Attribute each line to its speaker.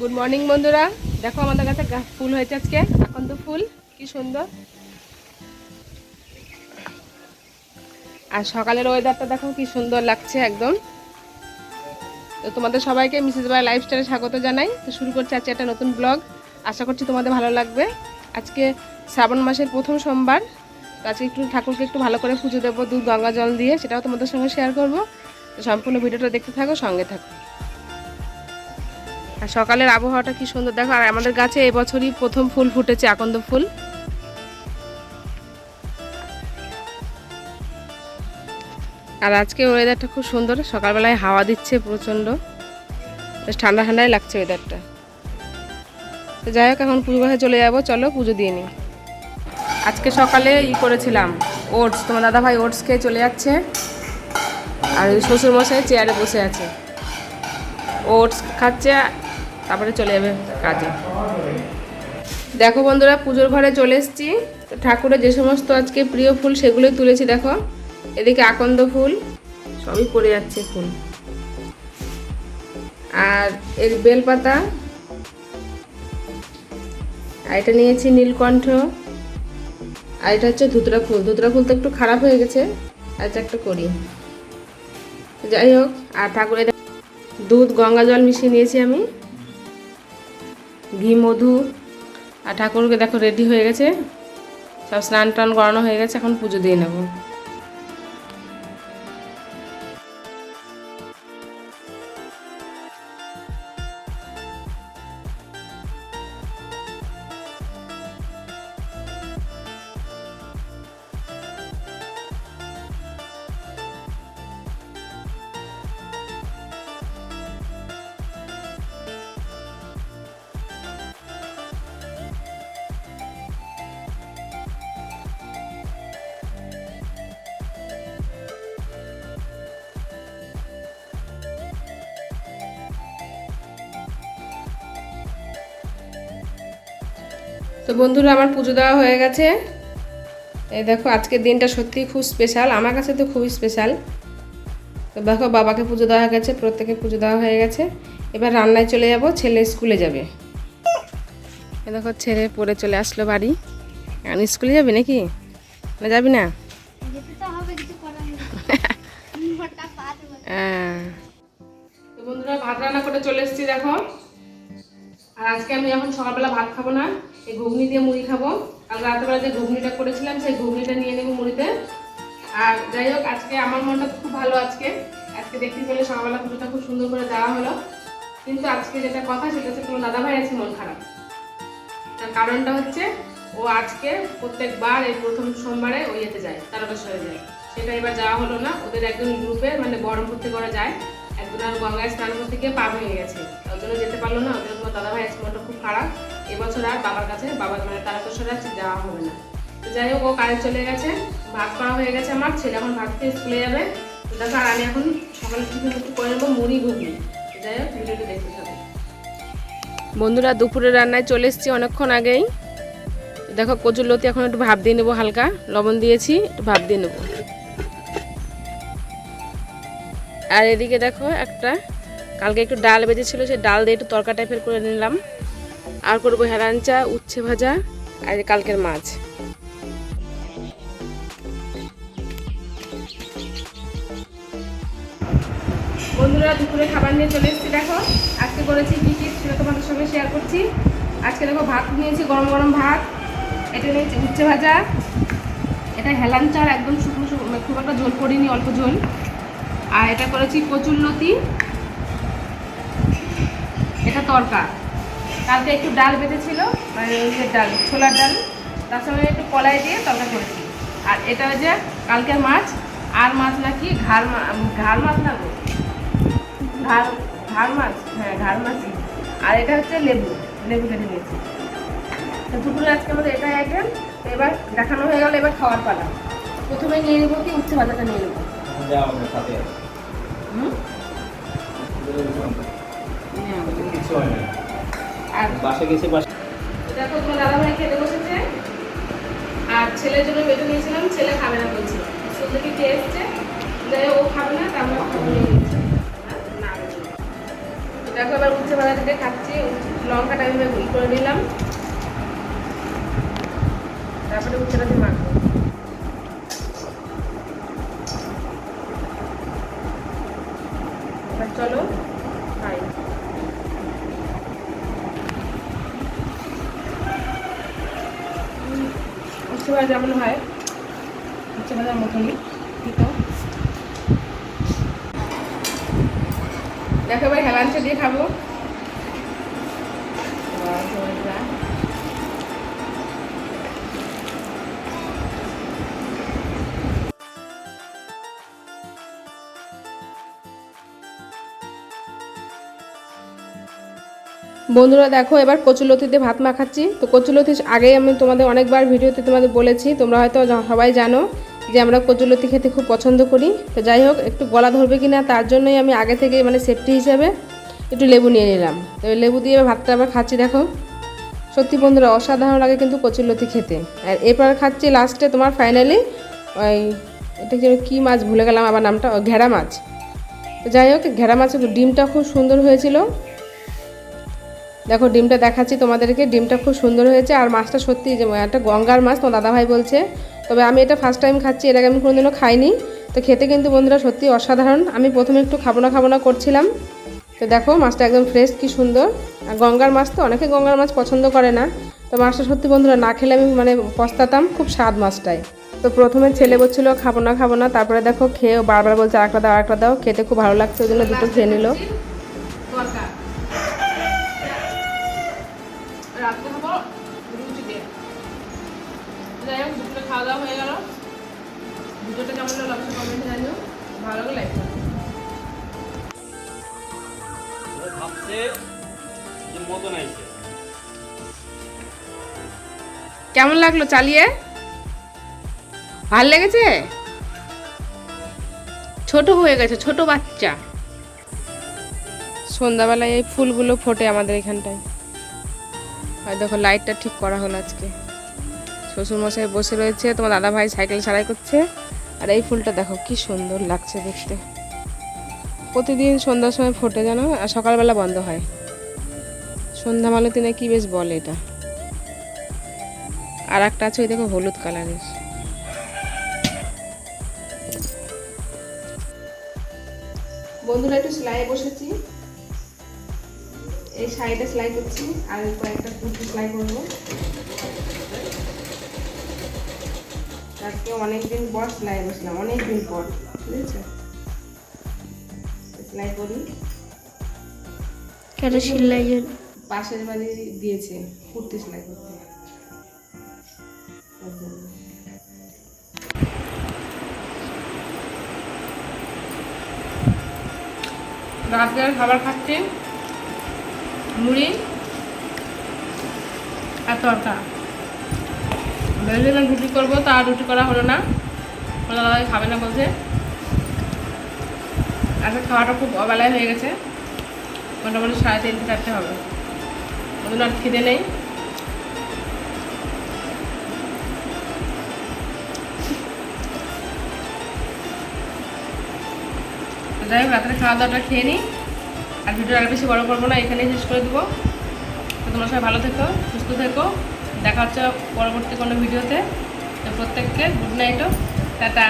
Speaker 1: Good morning বন্ধুরা। দেখো আমাদের কাছে ফুল হয়েছে আজকে। এখন তো ফুল, কি সুন্দর। আর সকালের ওয়েদারটা দেখো কি সুন্দর লাগছে একদম। তো তোমাদের সবাইকে মিসেস বাই লাইফস্টাইলে স্বাগত জানাই। তো শুরু করছি আজকে একটা নতুন ব্লগ আশা করছি তোমাদের ভালো লাগবে। আজকে শ্রাবণ মাসের প্রথম সোমবার। তো আজকে একটু ঠাকুরকে একটু ভালো করে পুজো দেবো, দুধ, গঙ্গা জল দিয়ে, সেটাও তোমাদের সঙ্গে শেয়ার করব। তো সম্পূর্ণ ভিডিওটা দেখতে থাকো, সঙ্গে থাকো। আর সকালের আবহাওয়াটা কি সুন্দর। দেখো, আর আমাদের গাছে এবছরই প্রথম ফুল ফুটেছে, আকন্দ ফুল। আর আজকে ওয়েদারটা খুব সুন্দর, সকালবেলায় হাওয়া দিচ্ছে প্রচণ্ড। বেশ ঠান্ডা ঠান্ডাই লাগছে ওয়েদারটা তো যাই হোক, এখন পুজো বাসায় চলে যাব, চলো পুজো দিয়ে নিই। আজকে সকালে ই করেছিলাম ওটস তোমার দাদা ভাই ওটস খেয়ে চলে যাচ্ছে। আর শ্বশুরমশাই চেয়ারে বসে আছে। ওটস খাচ্ছে তারপরে চলে যাবে কাজে। দেখো বন্ধুরা, পুজোর ঘরে চলে এসেছি। ঠাকুরের যে সমস্ত আজকে প্রিয় ফুল সেগুলোই তুলেছি, দেখো। এদিকে আকন্দ ফুল, সবই পড়ে যাচ্ছে ফুল। আর এর বেলপাতা, আর এটা নিয়েছি নীলকণ্ঠ, আর এটা হচ্ছে ধুতরা ফুল। ধুতরা ফুল তো একটু খারাপ হয়ে গেছে, আর একটা করি। যাই হোক, আর ঠাকুরের দুধ গঙ্গা জল মিশিয়ে নিয়েছি আমি। ঘি, মধু আর ঠাকুরকে দেখো রেডি হয়ে গেছে। সব স্নান টান করানো হয়ে গেছে, এখন পুজো দিয়ে নেব। তো বন্ধুরা আমার পুজো দেওয়া হয়ে গেছে। এই দেখো আজকের দিনটা সত্যিই খুব স্পেশাল আমার কাছে তো খুবই স্পেশাল তো দেখো বাবাকে পুজো দেওয়া হয়ে গেছে প্রত্যেকে পুজো দেওয়া হয়ে গেছে। এবার রান্নায় চলে যাব ছেলে স্কুলে যাবে। এ দেখো ছেলে পড়ে চলে আসলো বাড়ি। এখন স্কুলে যাবি নাকি? না যাবি না? হ্যাঁ। তো বন্ধুরা ভাত রান্না করে চলে এসেছি দেখো। আর আজকে আমি এখন সকালবেলা ভাত খাব না, এই ঘুগনি দিয়ে মুড়ি খাব। আর রাতেবেলা যে ঘুগনিটা করেছিলাম, সেই ঘুগনিটা নিয়ে নেব মুড়িতে। আর যাই হোক, আজকে আমার মনটা খুব ভালো আজকে। আজকে দেখতে পেলে সকালবেলা পুজোটা খুব সুন্দর করে দেওয়া হলো। কিন্তু আজকে যেটা কথা, সেটা হচ্ছে তোমার দাদাভাই আছে, মন খারাপ। তার কারণটা হচ্ছে, ও আজকে প্রত্যেকবার এই প্রথম সোমবারে ও ইয়েতে যায়, তারকেশ্বরে যায়। সেটা এবার যাওয়া হলো না, ওদের একজন গ্রুপে মানে বরম করতে করা যায়। আর গঙ্গায় স্নান করতে গিয়ে পা ভেঙে গেছে। তার জন্য যেতে পারল না, ওদের তোমার দাদা ভাই মনটা খুব খারাপ। এবছর আর বাবার কাছে বাবার মানে তারকেশ্বরে আছে যাওয়া হবে না। তো যাই হোক, ও কাজে চলে গেছে, ভাত করা হয়ে গেছে আমার, ছেলে এখন ভাত খেয়ে স্কুলে যাবে। তো দেখো, আর আমি এখন সকালে টিফিন একটু করে নেব মুড়ি ঘুগনি। যাই হোক, ভিডিওটি দেখতে থাকো। বন্ধুরা, দুপুরে রান্নায় চলে এসেছি অনেকক্ষণ আগেই। দেখো, কচুর লতি এখন একটু ভাব দিয়ে নেব হালকা, লবণ দিয়েছি, একটু ভাব দিয়ে নেব। আর এদিকে দেখো একটা, কালকে একটু ডাল বেজেছিল সেই ডাল দিয়ে একটু তরকা টাইপের করে নিলাম। আর করব হেরাঞ্চা উচ্ছে ভাজা আর কালকের মাছ। বন্ধুরা, দুপুরে খাবার নিয়ে চলে এসেছি, দেখো। আজকে করেছি কী কী সেটা তোমাদের সঙ্গে শেয়ার করছি। আজকে দেখো ভাত নিয়েছি, গরম গরম ভাত। এটা নিয়েছি উচ্ছে ভাজা। এটা হেলান চাল একদম শুকনো শুকনো মানে খুব একটা ঝোল করিনি, অল্প ঝোল। আর এটা করেছি কচুর লতি এটা তরকা। কালকে একটু ডাল বেঁধেছিল মানে ডাল, ছোলার ডাল। তার সঙ্গে একটু কলাই দিয়ে তরকা করেছি। আর এটা যে কালকের মাছ। আর মাছ নাকি ঘাড় ঘাড় মাছ না গো? ঘাড় মাছ? হ্যাঁ ঘাড় মাছই। আর এটা হচ্ছে লেবু লেবু কেটে নিয়েছি। তো দুপুরে আজকে আমাদের এটাই আইটেম এবার দেখানো হয়ে গেল, এবার খাওয়ার পালা। প্রথমে নিয়ে নেব কি, উচ্ছে ভাজাটা নিয়ে নেব?
Speaker 2: গেছে বাসে
Speaker 1: দেখো, তোমার দাদা ভাই খেতে বসেছে। আর ছেলের জন্য বেটে নিয়েছিলাম, ছেলে খাবে না বলছে। স্কুল থেকে খেয়ে এসছে? যাই ও খাবে না তা আমরা খাব। দেখো, এবার উচ্ছে ভাজা থেকে খাচ্ছি। লঙ্কাটা আমি ই করে নিলাম। তারপরে উচ্ছেটা দিয়ে মাখবো। উচ্ছে ভাজা যেমন হয় উচ্ছে ভাজার মতনই। দেখো এবার হেলাঞ্চে দিয়ে খাব। বন্ধুরা দেখো, এবার কচুলতিতে ভাত মাখাচ্ছি। তো কচুলতি আগেই আমি তোমাদের অনেকবার ভিডিওতে তোমাদের বলেছি, তোমরা হয়তো সবাই জানো যে আমরা কচুলতি খেতে খুব পছন্দ করি। তো যাই হোক, একটু গলা ধরবে কি না তার জন্যই আমি আগে থেকে মানে সেফটি হিসাবে একটু লেবু নিয়ে নিলাম। তো লেবু দিয়ে ভাতটা আবার খাচ্ছি, দেখো। সত্যি বন্ধুরা, অসাধারণ লাগে কিন্তু কচুলতি খেতে। আর এরপর খাচ্ছি লাস্টে তোমার ফাইনালি ওই, এটা কী মাছ ভুলে গেলাম আবার নামটা ঘেরা মাছ। তো যাই হোক, ঘেরা মাছের ডিমটা খুব সুন্দর হয়েছিল। দেখো, ডিমটা দেখাচ্ছি তোমাদেরকে। ডিমটা খুব সুন্দর হয়েছে আর মাছটা সত্যি যে একটা গঙ্গার মাছ, তোমার দাদাভাই বলছে। তবে আমি এটা ফার্স্ট টাইম খাচ্ছি আগে আমি কোনোদিনও খাইনি। তো খেতে কিন্তু বন্ধুরা সত্যি অসাধারণ। আমি প্রথমে একটু খাব না খাব না করছিলাম। তো দেখো, মাছটা একদম ফ্রেশ কি সুন্দর। আর গঙ্গার মাছ তো অনেকে গঙ্গার মাছ পছন্দ করে না। তো মাছটা সত্যি বন্ধুরা, না খেলে আমি মানে পস্তাতাম, খুব স্বাদ মাছটাই। তো প্রথমে ছেলে বলছিল, খাব না খাব না। তারপরে দেখো খেয়ে বারবার বলছে, আরেকটা দাও আরেকটা দাও। খেতে খুব ভালো লাগছে, ওই জন্য দুটো খেয়ে নিল। কেমন লাগল চালিয়ে? ভালো লেগেছে? ছোট হয়ে গেছে, ছোট বাচ্চা। সন্ধ্যাবেলায় এই ফুলগুলো ফোটে আমাদের এখানটায়। আর দেখো লাইটটা ঠিক করা হলো আজকে। শ্বশুরমশাই বসে রয়েছে, তোমার দাদা ভাই সাইকেল সারাই করছে। আর এই ফুলটা দেখো, কি সুন্দর লাগছে দেখতে। প্রতিদিন সন্ধ্যার সময় ফোটে যেন, আর সকালবেলা বন্ধ হয়। সন্ধ্যা মালতী না কি বেশ বলে এটা। আর একটা আছে ওই দেখো হলুদ কালারের। বন্ধুরা, একটু সেলাই বসেছি। এই শাড়িটা সেলাই করছি, আর কয়েকটা কুর্তি সেলাই করব। আজকে অনেকদিন পর সেলাই বসলাম, অনেকদিন পর, বুঝেছ? সেলাই করি।
Speaker 3: কেন সিলাই
Speaker 1: পাশের বাড়ি দিয়েছে কুর্তি সেলাই করতে। রাতের খাবার খাচ্ছি মুড়ি আর তরকা। ভেবেছিলাম রুটি করব তা আর রুটি করা হলো না। ওরা দাদাই খাবে না বলছে। আজকে খাওয়াটা খুব অবেলায় হয়ে গেছে। মোটামুটি সাড়ে তিনটে চারটে হবে। জন্য আর খিদে নেই। যাই হোক, রাত্রে খাওয়া দাওয়াটা খেয়ে নিই। আর ভিডিও আর বেশি বড় করব না, এখানেই শেষ করে দেবো। তো তোমরা সবাই ভালো থেকো, সুস্থ থেকো। দেখা হচ্ছে পরবর্তী কোনো ভিডিওতে। তো প্রত্যেককে গুড নাইটও টাটা।